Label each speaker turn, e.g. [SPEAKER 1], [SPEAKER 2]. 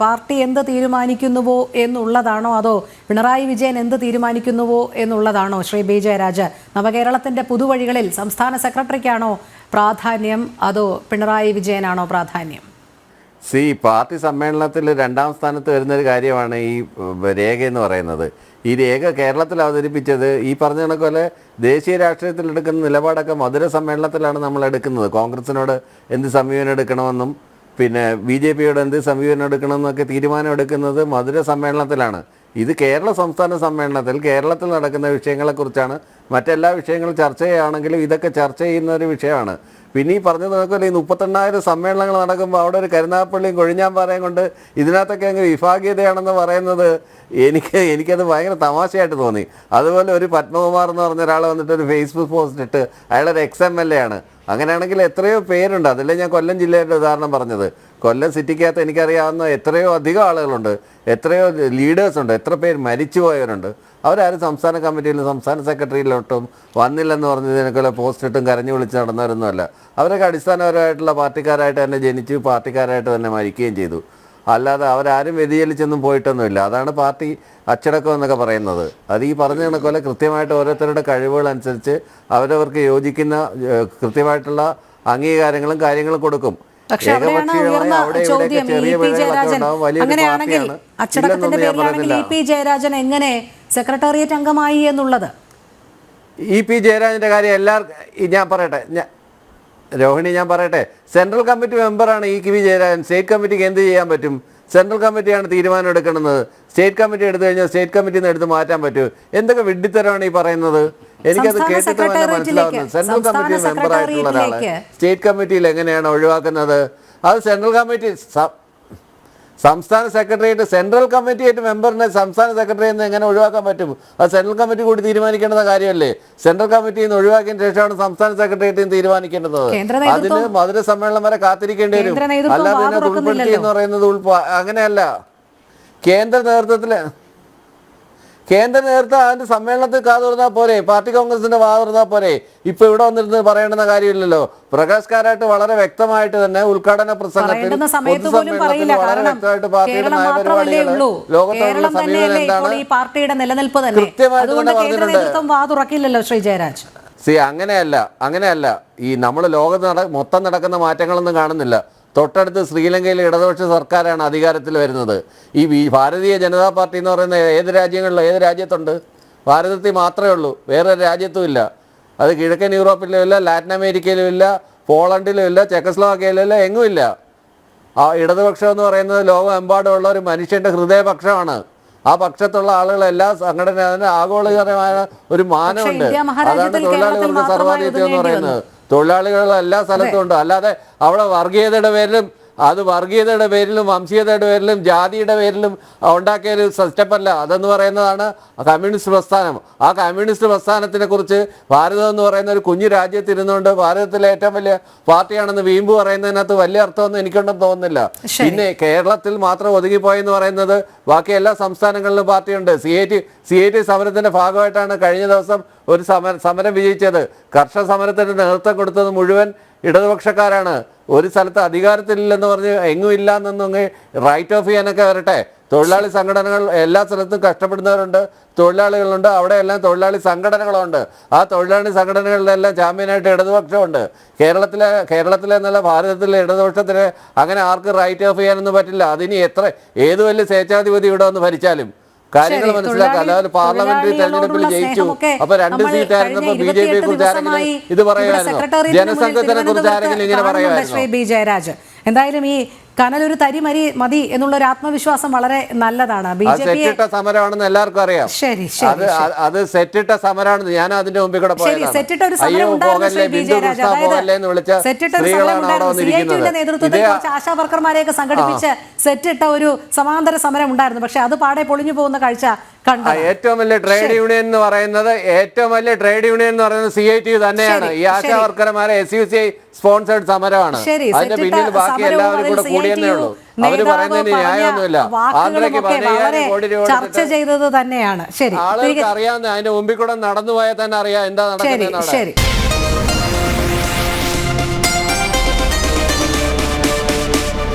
[SPEAKER 1] Party എന്ത് തീരുമാനിക്കുന്നുവോ എന്നുള്ളതാണോ? അതോ പിണറായി വിജയൻ എന്ത് തീരുമാനിക്കുന്നുവോ എന്നുള്ളതാണോ? ശ്രീ ബി ജയരാജ് നവകേരളത്തിന്റെ പുതുവഴികളിൽ സംസ്ഥാന സെക്രട്ടറിക്കാണോ പ്രാധാന്യം? അതോ പിണറായി വിജയനാണോ പ്രാധാന്യം?
[SPEAKER 2] സി പാർട്ടി സമ്മേളനത്തിൽ രണ്ടാം സ്ഥാനത്ത് വരുന്നൊരു കാര്യമാണ് ഈ രേഖ എന്ന് പറയുന്നത്. ഈ രേഖ കേരളത്തിൽ അവതരിപ്പിച്ചത് ഈ പറഞ്ഞ കണക്കോലെ ദേശീയ രാഷ്ട്രീയത്തിൽ എടുക്കുന്ന നിലപാടൊക്കെ മധുര സമ്മേളനത്തിലാണ് നമ്മൾ എടുക്കുന്നത്. കോൺഗ്രസിനോട് എന്ത് സമീപനം എടുക്കണമെന്നും പിന്നെ ബി ജെ പിയോട് എന്ത് സമീപനം എടുക്കണമെന്നൊക്കെ തീരുമാനം എടുക്കുന്നത് മധുര സമ്മേളനത്തിലാണ്. ഇത് കേരള സംസ്ഥാന സമ്മേളനത്തിൽ കേരളത്തിൽ നടക്കുന്ന വിഷയങ്ങളെക്കുറിച്ചാണ്. മറ്റെല്ലാ വിഷയങ്ങളും ചർച്ച ചെയ്യുകയാണെങ്കിലും ഇതൊക്കെ ചർച്ച ചെയ്യുന്ന ഒരു വിഷയമാണ്. പിന്നെ ഈ പറഞ്ഞത് നോക്കുമല്ലോ ഈ മുപ്പത്തെണ്ണായിരം സമ്മേളനങ്ങൾ നടക്കുമ്പോൾ അവിടെ ഒരു കരുനാഗപ്പള്ളിയും കൊഴിഞ്ഞാമ്പാറയും കൊണ്ട് ഇതിനകത്തൊക്കെ അങ്ങ് വിഭാഗീയതയാണെന്ന് പറയുന്നത് എനിക്ക് എനിക്കത് ഭയങ്കര തമാശയായിട്ട് തോന്നി. അതുപോലെ ഒരു പത്മകുമാർ എന്ന് പറഞ്ഞ ഒരാൾ വന്നിട്ട് ഒരു ഫേസ്ബുക്ക് പോസ്റ്റ് ഇട്ട് അയാളൊരു എക്സ് എം എൽ എ ആണ്. അങ്ങനെയാണെങ്കിൽ എത്രയോ പേരുണ്ട്. അതല്ലേ ഞാൻ കൊല്ലം ജില്ലയുടെ ഉദാഹരണം പറഞ്ഞത്. കൊല്ലം സിറ്റിക്കകത്ത് എനിക്കറിയാവുന്ന എത്രയോ അധികം ആളുകളുണ്ട്. എത്രയോ ലീഡേഴ്സ് ഉണ്ട് എത്ര പേര് മരിച്ചുപോയവരുണ്ട്. അവരാരും സംസ്ഥാന കമ്മിറ്റിയിലും സംസ്ഥാന സെക്രട്ടറിയിലോട്ടും വന്നില്ലെന്ന് പറഞ്ഞതിനൊക്കെ പോസ്റ്റ് ഇട്ടും കരഞ്ഞു വിളിച്ച് നടന്നവരൊന്നുമല്ല. അവരൊക്കെ അടിസ്ഥാനപരമായിട്ടുള്ള പാർട്ടിക്കാരായിട്ട് തന്നെ ജനിച്ചു പാർട്ടിക്കാരായിട്ട് തന്നെ മരിക്കുകയും ചെയ്തു. അല്ലാതെ അവരാരും വ്യതിചലിച്ചൊന്നും പോയിട്ടൊന്നുമില്ല. അതാണ് പാർട്ടി അച്ചടക്കം എന്നൊക്കെ പറയുന്നത്. അത് ഈ പറഞ്ഞ കണക്കോലെ കൃത്യമായിട്ട് ഓരോരുത്തരുടെ കഴിവുകൾ അനുസരിച്ച് അവരവർക്ക് യോജിക്കുന്ന കൃത്യമായിട്ടുള്ള അംഗീകാരങ്ങളും കാര്യങ്ങളും കൊടുക്കും.
[SPEAKER 1] പക്ഷെ അവിടെയാണ്
[SPEAKER 2] ഏകപക്ഷീയമായി
[SPEAKER 1] ഉയർന്ന ചോദ്യം ഇ പി ജയരാജൻ. അങ്ങനെയാണെങ്കിൽ അച്ചടക്കത്തിന്റെ
[SPEAKER 2] ഇല്ലെന്നൊന്നും ഞാൻ
[SPEAKER 1] പേരിലാണെങ്കിൽ ഇ പി ജയരാജൻ എങ്ങനെ സെക്രട്ടേറിയറ്റ് അംഗമായി എന്നുള്ളത്?
[SPEAKER 2] ഇ പി ജയരാജന്റെ കാര്യം എല്ലാവർക്കും ഞാൻ പറയട്ടെ. രോഹിണി ഞാൻ പറയട്ടെ സെൻട്രൽ കമ്മിറ്റി മെമ്പറാണ് ഇ പി ജയരാജൻ. സ്റ്റേറ്റ് കമ്മിറ്റിക്ക് എന്ത് ചെയ്യാൻ പറ്റും? സെൻട്രൽ കമ്മിറ്റിയാണ് തീരുമാനം എടുക്കുന്നത്. സ്റ്റേറ്റ് കമ്മിറ്റി എടുത്തു കഴിഞ്ഞാൽ സ്റ്റേറ്റ് കമ്മിറ്റിയിൽ നിന്ന് എടുത്ത് മാറ്റാൻ പറ്റും എന്തൊക്കെ വിഡ്ഢിത്തരമാണ് ഈ പറയുന്നത്? എനിക്കത് കേട്ടിട്ട് തന്നെ മനസ്സിലാവുന്നത് സെൻട്രൽ കമ്മിറ്റി മെമ്പറായിട്ടുള്ള ഒരാളെ സ്റ്റേറ്റ് കമ്മിറ്റിയിൽ എങ്ങനെയാണ് ഒഴിവാക്കുന്നത്? അത് സെൻട്രൽ കമ്മിറ്റി സംസ്ഥാന സെക്രട്ടേറിയറ്റ് സെൻട്രൽ കമ്മിറ്റിയായിട്ട് മെമ്പറിനെ സംസ്ഥാന സെക്രട്ടറി നിന്ന് എങ്ങനെ ഒഴിവാക്കാൻ പറ്റും? അത് സെൻട്രൽ കമ്മിറ്റി കൂടി തീരുമാനിക്കേണ്ട കാര്യമല്ലേ? സെൻട്രൽ കമ്മിറ്റിയിൽ നിന്ന് ഒഴിവാക്കിയതിന് ശേഷമാണ് സംസ്ഥാന സെക്രട്ടേറിയറ്റ് തീരുമാനിക്കേണ്ടത് അതിന് മധുര സമ്മേളനം വരെ കാത്തിരിക്കേണ്ടി വരും. അല്ലാതെ ഉൾപ്പെടുത്തി എന്ന് പറയുന്നത് ഉൾപ്പ അങ്ങനെയല്ല. കേന്ദ്ര നേതൃത്വത്തിൽ കേന്ദ്ര നേതൃത്വം അതിന്റെ സമ്മേളനത്തിൽ കാതുറന്നാൽ പോരെ? പാർട്ടി കോൺഗ്രസിന്റെ വാതുറന്നാൽ പോരെ? ഇപ്പൊ ഇവിടെ വന്നിരുന്ന് പറയേണ്ടുന്ന കാര്യമില്ലല്ലോ. പ്രകാശ് കാരായിട്ട് വളരെ വ്യക്തമായിട്ട് തന്നെ ഉദ്ഘാടന പ്രസംഗത്തിൽ വ്യക്തമായിട്ട് പാർട്ടിയുടെ നയപരിപാടികൾ ലോകത്തോടുള്ള സമീപനം എന്താണ്? കൃത്യമായിട്ട് തന്നെ പറഞ്ഞിട്ടുണ്ട്. സി അങ്ങനെയല്ല അങ്ങനെയല്ല. ഈ നമ്മൾ ലോകത്ത് നട മൊത്തം നടക്കുന്ന മാറ്റങ്ങളൊന്നും കാണുന്നില്ല. തൊട്ടടുത്ത് ശ്രീലങ്കയിലെ ഇടതുപക്ഷ സർക്കാരാണ് അധികാരത്തിൽ വരുന്നത്. ഈ ഭാരതീയ ജനതാ പാർട്ടി എന്ന് പറയുന്ന ഏത് രാജ്യങ്ങളിലും ഏത് രാജ്യത്തുണ്ട്? ഭാരതത്തിൽ മാത്രമേ ഉള്ളൂ. വേറെ രാജ്യത്തും ഇല്ല. അത് കിഴക്കൻ യൂറോപ്പിലും ഇല്ല ലാറ്റിൻ അമേരിക്കയിലും ഇല്ല പോളണ്ടിലും ഇല്ല ചെക്കസ്ലോവാക്കിയയിലും ഇല്ല എങ്ങുമില്ല ആ ഇടതുപക്ഷം എന്ന് പറയുന്നത് ലോകമെമ്പാടുമുള്ള ഒരു മനുഷ്യന്റെ ഹൃദയപക്ഷമാണ്. ആ പക്ഷത്തുള്ള ആളുകളെല്ലാം സംഘടന അതിന് ആഗോളകരമായ ഒരു മാനമുണ്ട്. അതാണ് തൊഴിലാളി
[SPEAKER 1] കേരളത്തിൽ
[SPEAKER 2] വർഗ സർവാധിപത്യം എന്ന് പറയുന്നത്. തൊഴിലാളികൾ എല്ലാ സ്ഥലത്തും ഉണ്ട് അല്ലാതെ അവിടെ വർഗീയതയുടെ പേരിലും അത് വർഗീയതയുടെ പേരിലും വംശീയതയുടെ പേരിലും ജാതിയുടെ പേരിലും ഉണ്ടാക്കിയ ഒരു സ്റ്റെപ്പല്ല അതെന്ന് പറയുന്നതാണ് കമ്മ്യൂണിസ്റ്റ് പ്രസ്ഥാനം. ആ കമ്മ്യൂണിസ്റ്റ് പ്രസ്ഥാനത്തിനെ കുറിച്ച് ഭാരതം എന്ന് പറയുന്ന ഒരു കുഞ്ഞു രാജ്യത്തിരുന്നുകൊണ്ട് ഭാരതത്തിലെ ഏറ്റവും വലിയ പാർട്ടിയാണെന്ന് വീമ്പ് പറയുന്നതിനകത്ത് വലിയ അർത്ഥമൊന്നും എനിക്കുണ്ടെന്ന് തോന്നുന്നില്ല. പിന്നെ കേരളത്തിൽ മാത്രം ഒതുങ്ങിപ്പോയെന്ന് പറയുന്നത് ബാക്കി എല്ലാ സംസ്ഥാനങ്ങളിലും പാർട്ടിയുണ്ട്. C I T C I T സമരത്തിന്റെ ഭാഗമായിട്ടാണ് കഴിഞ്ഞ ദിവസം ഒരു സമര സമരം വിജയിച്ചത്. കർഷക സമരത്തിന് നേതൃത്വം കൊടുത്തത് മുഴുവൻ ഇടതുപക്ഷക്കാരാണ്. ഒരു സ്ഥലത്ത് അധികാരത്തിലില്ലെന്ന് പറഞ്ഞ് എങ്ങും ഇല്ല എന്നൊന്നും റൈറ്റ് ഓഫ് ചെയ്യാനൊക്കെ വരട്ടെ. തൊഴിലാളി സംഘടനകൾ എല്ലാ സ്ഥലത്തും കഷ്ടപ്പെടുന്നവരുണ്ട് തൊഴിലാളികളുണ്ട് അവിടെ എല്ലാം തൊഴിലാളി സംഘടനകളുണ്ട്. ആ തൊഴിലാളി സംഘടനകളിലെല്ലാം ചാമ്പ്യനായിട്ട് ഇടതുപക്ഷമുണ്ട്. കേരളത്തിലെ കേരളത്തിലെ എന്നല്ല ഭാരതത്തിലെ ഇടതുപക്ഷത്തിന് അങ്ങനെ ആർക്ക് റൈറ്റ് ഓഫ് ചെയ്യാനൊന്നും പറ്റില്ല. അതിനി എത്ര ഏത് വലിയ സ്വേച്ഛാധിപതി ഇവിടെ വന്ന് ഭരിച്ചാലും? കാര്യങ്ങൾ മനസ്സിലാക്കുക. അല്ലാതെ പാർലമെന്ററി തെരഞ്ഞെടുപ്പിൽ ജയിച്ചു. അപ്പൊ രണ്ട് സീറ്റ് ആയിരുന്നപ്പോ ബി ജെ പിയെ കുറിച്ച് ആരെങ്കിലും ഇത് പറയുമായിരുന്നു? ജനസംഘത്തിനെ കുറിച്ച് ആരെങ്കിലും ഇങ്ങനെ പറയുമായിരുന്നു?
[SPEAKER 1] ശ്രീ ബി ജയരാജ് എന്തായാലും ഈ കനലൊരു തരി മരി മതി എന്നുള്ള ഒരു ആത്മവിശ്വാസം വളരെ നല്ലതാണ്. ബി ജെ
[SPEAKER 2] സമരമാണെന്ന് എല്ലാവർക്കും അറിയാം.
[SPEAKER 1] ശരി ശരി
[SPEAKER 2] അത് സെറ്റിട്ട സമരമാണെന്ന് ഞാൻ അതിന്റെ മുമ്പിൽ കൂടെ
[SPEAKER 1] ശരി സെറ്റിട്ട ഒരു സമരം ഉണ്ടായിരുന്നു ഒരു നേതൃത്വത്തിൽ കുറച്ച് ആശാ വർക്കർമാരെയൊക്കെ സംഘടിപ്പിച്ച് സെറ്റിട്ട ഒരു സമാന്തര സമരം ഉണ്ടായിരുന്നു. പക്ഷെ അത് പാടെ പൊളിഞ്ഞു പോകുന്ന കാഴ്ച
[SPEAKER 2] ഏറ്റവും വലിയ ട്രേഡ് യൂണിയൻ എന്ന് പറയുന്നത് ഏറ്റവും വലിയ ട്രേഡ് യൂണിയൻ എന്ന് പറയുന്നത് സി ഐ ടി തന്നെയാണ്.
[SPEAKER 1] ശരി,
[SPEAKER 2] ഈ ASHA വർക്കർമാരെ S U C I sponsored സമരമാണ് അതിന്റെ പിന്നിൽ ബാക്കി എല്ലാവരും കൂടെ കൂടിയെന്നേ ഉള്ളൂ. അവർ
[SPEAKER 1] നേതാവ്
[SPEAKER 2] പറയുന്നതിന്
[SPEAKER 1] പറഞ്ഞ
[SPEAKER 2] ന്യായമൊന്നുമില്ല. ആന്ധ്രയ്ക്ക്
[SPEAKER 1] വാക്കുകളുമൊക്കെ
[SPEAKER 2] പതിനയ്യായിരം കോടി രൂപ
[SPEAKER 1] ചർച്ച ചെയ്തത് തന്നെയാണ്. ശരി.
[SPEAKER 2] ആളുകൾക്ക് അറിയാവുന്ന അതിന്റെ മുമ്പിൽ കൂടെ നടന്നു പോയാൽ തന്നെ അറിയാം എന്താ നടക്കുന്നത്